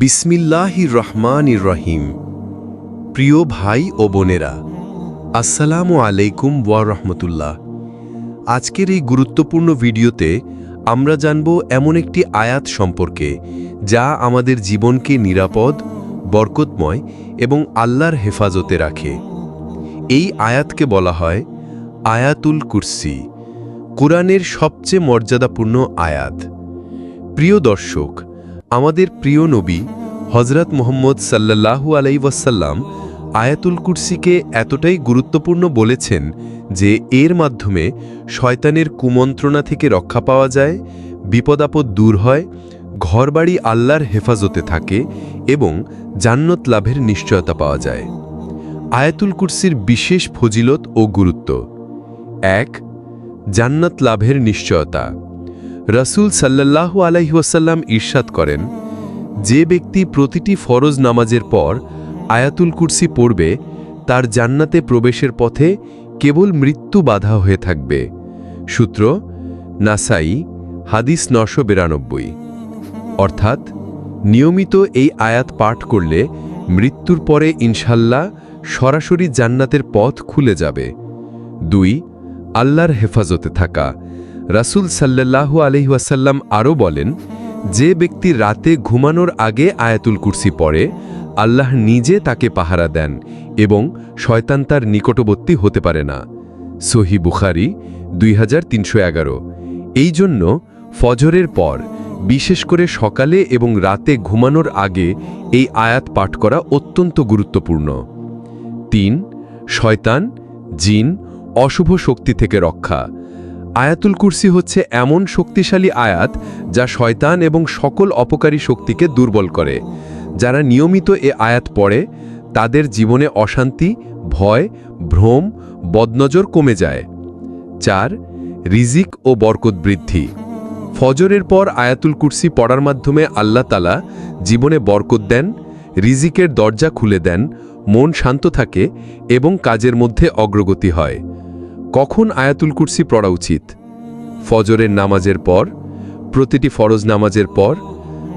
বিসমিল্লাহির রহমানির রহিম। প্রিয় ভাই ও বোনেরা, আসসালামু আলাইকুম ওয়া রহমতুল্লাহ। আজকের এই গুরুত্বপূর্ণ ভিডিওতে আমরা জানব এমন একটি আয়াত সম্পর্কে, যা আমাদের জীবনকে নিরাপদ, বরকতময় এবং আল্লাহর হেফাজতে রাখে। এই আয়াতকে বলা হয় আয়াতুল কুরসি, কোরআনের সবচেয়ে মর্যাদাপূর্ণ আয়াত। প্রিয় দর্শক আমাদের প্রিয় নবী হজরত মোহাম্মদ সাল্লাল্লাহু আলাই ওয়াসাল্লাম আয়াতুল কুরসিকে এতটাই গুরুত্বপূর্ণ বলেছেন যে এর মাধ্যমে শয়তানের কুমন্ত্রণা থেকে রক্ষা পাওয়া যায়, বিপদাপদ দূর হয়, ঘরবাড়ি আল্লাহর হেফাজতে থাকে এবং জান্নত লাভের নিশ্চয়তা পাওয়া যায়। আয়াতুল কুরসির বিশেষ ফজিলত ও গুরুত্ব। এক, জান্নাত লাভের নিশ্চয়তা। রাসূল সাল্লাল্লাহু আলাইহি ওয়াসাল্লাম ঈর্ষাদ করেন, যে ব্যক্তি প্রতিটি ফরজ নামাজের পর আয়াতুল কুরসি পড়বে, তার জান্নাতে প্রবেশের পথে কেবল মৃত্যু বাধা হয়ে থাকবে। সূত্র, নাসাই, হাদিস নশো বিরানব্বই। অর্থাৎ, নিয়মিত এই আয়াত পাঠ করলে মৃত্যুর পরে ইনশাল্লাহ সরাসরি জান্নাতের পথ খুলে যাবে। দুই, আল্লাহর হেফাজতে থাকা। রাসূল সাল্লাল্লাহু আলহিহাসাল্লাম আরও বলেন, যে ব্যক্তি রাতে ঘুমানোর আগে আয়াতুল কুরসি পড়ে, আল্লাহ নিজে তাকে পাহারা দেন এবং শয়তান তার নিকটবর্তী হতে পারে না। সহি বুখারি দুই হাজার তিনশো এগারো। এই জন্য ফজরের পর, বিশেষ করে সকালে এবং রাতে ঘুমানোর আগে এই আয়াত পাঠ করা অত্যন্ত গুরুত্বপূর্ণ। তিন, শয়তান, জিন, অশুভ শক্তি থেকে রক্ষা। আয়াতুল কুরসি হচ্ছে এমন শক্তিশালী আয়াত যা শয়তান এবং সকল অপকারী শক্তিকে দুর্বল করে। যারা নিয়মিত এ আয়াত পড়ে, তাদের জীবনে অশান্তি, ভয়, ভ্রম, বদনজর কমে যায়। চার, রিজিক ও বরকত বৃদ্ধি। ফজরের পর আয়াতুল কুরসি পড়ার মাধ্যমে আল্লাহ তালা জীবনে বরকত দেন, রিজিকের দরজা খুলে দেন, মন শান্ত থাকে এবং কাজের মধ্যে অগ্রগতি হয়। কখন আয়াতুল কুরসি পড়া উচিত? ফজরের নামাজের পর, প্রতিটি ফরজ নামাজের পর,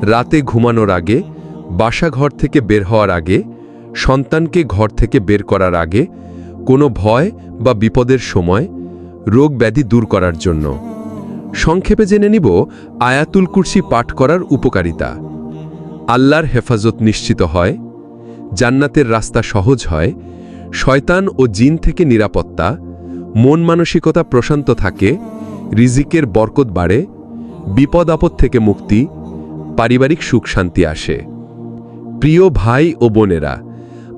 রাতে ঘুমানোর আগে, বাসাঘর থেকে বের হওয়ার আগে, সন্তানকে ঘর থেকে বের করার আগে, কোনো ভয় বা বিপদের সময়, রোগ ব্যাধি দূর করার জন্য। সংক্ষেপে জেনে নিব আয়াতুল কুরসি পাঠ করার উপকারিতা। আল্লাহর হেফাজত নিশ্চিত হয়, জান্নাতের রাস্তা সহজ হয়, শয়তান ও জিন থেকে নিরাপত্তা মন মানসিকতা প্রশান্ত থাকে, রিজিকের বরকত বাড়ে, বিপদ আপদ থেকে মুক্তি, পারিবারিক সুখ শান্তি আসে। প্রিয় ভাই ও বোনেরা,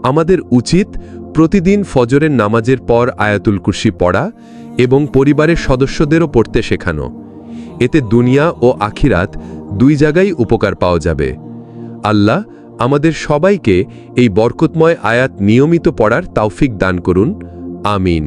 আমাদের উচিত প্রতিদিন ফজরের নামাজের পর আয়াতুল কুরসি পড়া এবং পরিবারের সদস্যদেরও পড়তে শেখানো। এতে দুনিয়া ও আখিরাত দুই জায়গায় উপকার পাওয়া যাবে। আল্লাহ আমাদের সবাইকে এই বরকতময় আয়াত নিয়মিত পড়ার তাওফিক দান করুন। আমিন।